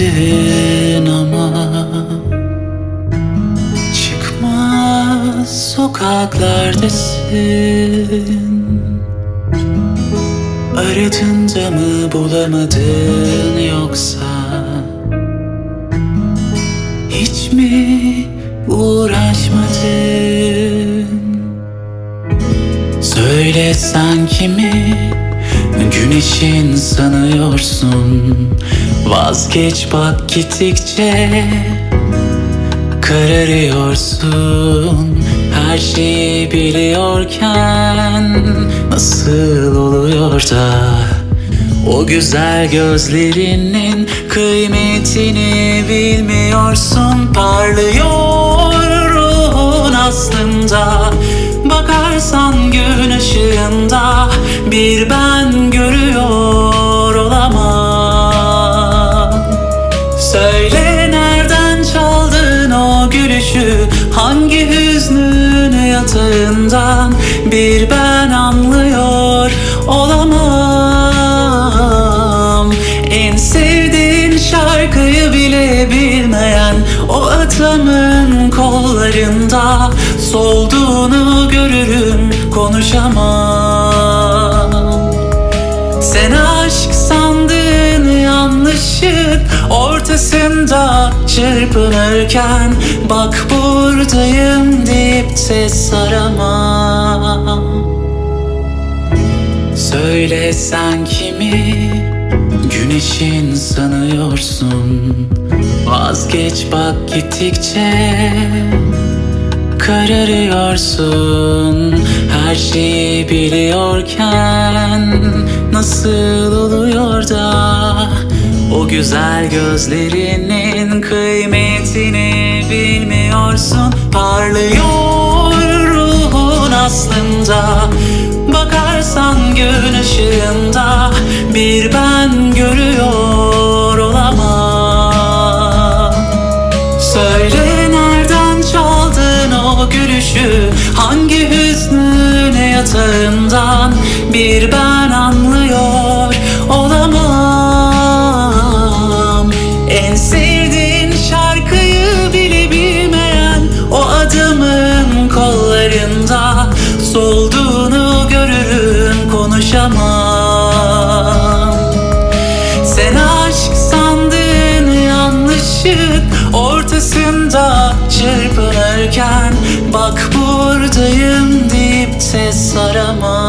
geldin ama Çıkmaz sokaklardasın. Aradın mı bulamadın yoksa? Hiç mi uğraşmadın? Söyle sen kimi Güneşin sanıyorsun. Vazgeç bak gittikçe. Kararıyorsun. Her şeyi biliyorken Nasıl oluyor da O güzel gözlerinin Kıymetini bilmiyorsun. Parlıyor ruhun aslında Bakarsan gün ışığında Bir ben görüyor olamam. Söyle nereden çaldın o gülüşü? Hangi hüznün yatağından Bir ben anlıyor olamam? En sevdiğin şarkıyı bile bilmeyen O adamın kollarında Solduğunu görürüm konuşamam. Sen aşk sandığın yanlışın ortasında çırpınırken Bak buradayım deyip ses aramam. Söyle sen kimi güneşin sanıyorsun? Vazgeç bak gittikçe Kararıyorsun. Her şeyi biliyorken Nasıl oluyor da o güzel gözlerinin kıymetini bilmiyorsun. Parlıyor ruhun aslında. Bakarsan gün ışığında gülüşü Hangi hüznün yatağından Bir ben anlıyor olamam. En sevdiğin Buradayım deyip de saramam